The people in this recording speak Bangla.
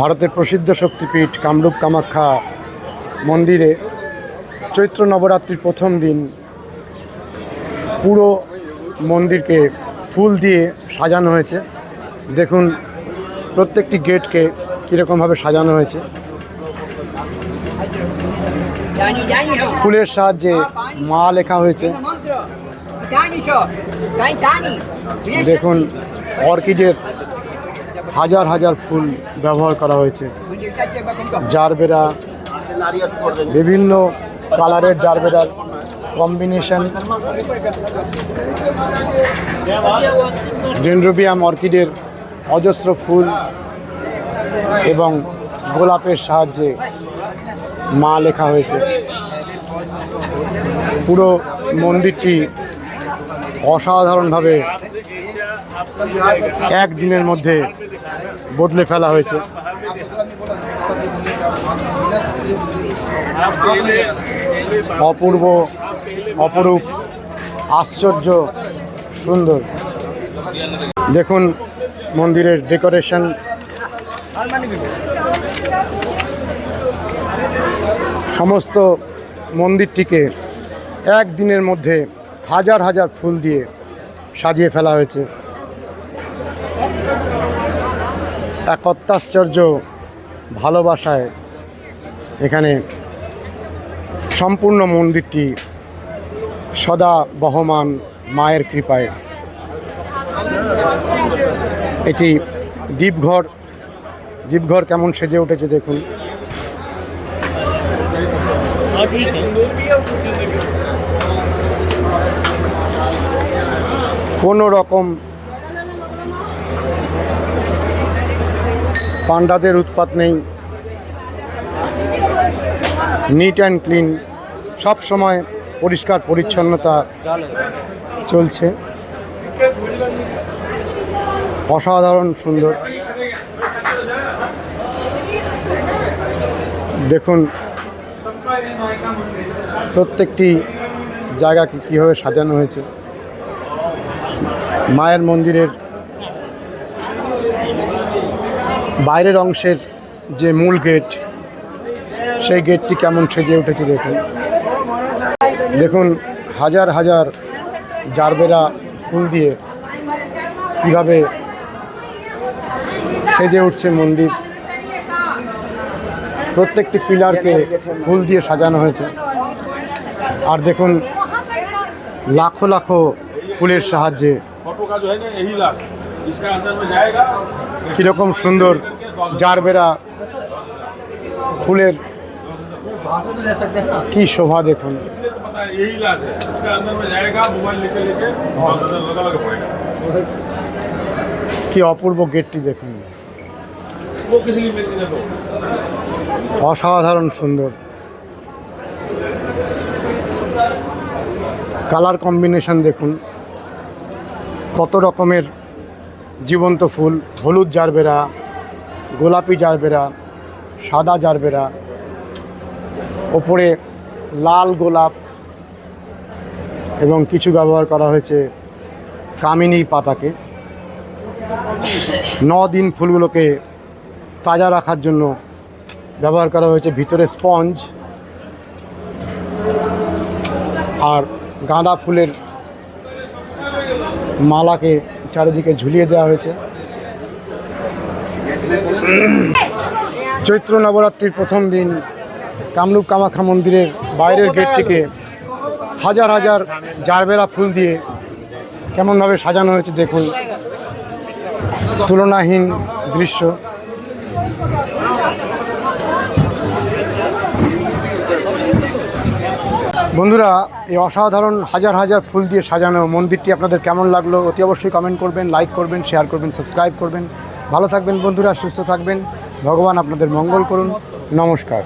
ভারতের প্রসিদ্ধ শক্তিপীঠ কামরূপ কামাখ্যা মন্দিরে চৈত্র নবরাত্রির প্রথম দিন পুরো মন্দিরকে ফুল দিয়ে সাজানো হয়েছে। দেখুন প্রত্যেকটি গেটকে কীরকমভাবে সাজানো হয়েছে। ফুলের সাহায্যে মা লেখা হয়েছে। দেখুন অর্কিডের হাজার হাজার ফুল ব্যবহার করা হয়েছে। জারবেরা, বিভিন্ন কালারের জারবেরার কম্বিনেশন। ডেন্ড্রোবিয়াম অর্কিডের অজস্র ফুল এবং গোলাপের সাহায্যে মা লেখা হয়েছে। পুরো মন্দিরটি অসাধারণভাবে একদিনের মধ্যে বদলে ফেলা হয়েছে। অপূর্ব, অপরূপ, আশ্চর্য, সুন্দর। দেখুন মন্দিরের ডেকোরেশন। সমস্ত মন্দিরটিকে একদিনের মধ্যে হাজার হাজার ফুল দিয়ে সাজিয়ে ফেলা হয়েছে। এক অত্যাশ্চর্য ভালোবাসায় এখানে সম্পূর্ণ মন্দিরটি সদা বহমান মায়ের কৃপায়। এটি দ্বীপঘর। দ্বীপঘর কেমন সেজে উঠেছে দেখুন। কোনো রকম পান্ডাদের উৎপাত নেই। নিট অ্যান্ড ক্লিন সব সময় পরিষ্কার পরিচ্ছন্নতা চলছে। অসাধারণ সুন্দর। দেখুন, প্রত্যেকটি জায়গাকে কীভাবে সাজানো হয়েছে। মায়ের মন্দিরের বাইরের অংশের যে মূল গেট সেই গেটটি কেমন সেজে উঠেছে দেখুন। দেখুন, হাজার হাজার জারবেরা ফুল দিয়ে কীভাবে সেজে উঠছে মন্দির। প্রত্যেকটি পিলারকে ফুল দিয়ে সাজানো হয়েছে। আর দেখুন, লাখো লাখো ফুলের সাহায্যে কীরকম সুন্দর জারবেরা ফুলের কি শোভা দেখুন। কি অপূর্ব গেটটি দেখুন। অসাধারণ সুন্দর। কালার কম্বিনেশন দেখুন। কত রকমের জীবন্ত ফুল, হলুদ জারবেরা, গোলাপি জারবেরা, সাদা জারবেরা, ওপরে লাল গোলাপ এবং কিছু ব্যবহার করা হয়েছে কামিনী পাতাকে। ন দিন ফুলগুলোকে তাজা রাখার জন্য ব্যবহার করা হয়েছে। ভিতরে স্পঞ্জ আর গাঁদা ফুলের মালাকে চারিদিকে ঝুলিয়ে দেওয়া হয়েছে। চৈত্র নবরাত্রির প্রথম দিন কামরূপ কামাখ্যা মন্দিরের বাইরের গেট থেকে হাজার হাজার জারবেরা ফুল দিয়ে কেমনভাবে সাজানো হয়েছে দেখুন। তুলনাহীন দৃশ্য। বন্ধুরা, এই অসাধারণ হাজার হাজার ফুল দিয়ে সাজানো মন্দিরটি আপনাদের কেমন লাগল অতি অবশ্যই কমেন্ট করবেন লাইক করবেন শেয়ার করবেন সাবস্ক্রাইব করবেন। ভালো থাকবেন বন্ধুরা, সুস্থ থাকবেন। ভগবান আপনাদের মঙ্গল করুন। নমস্কার।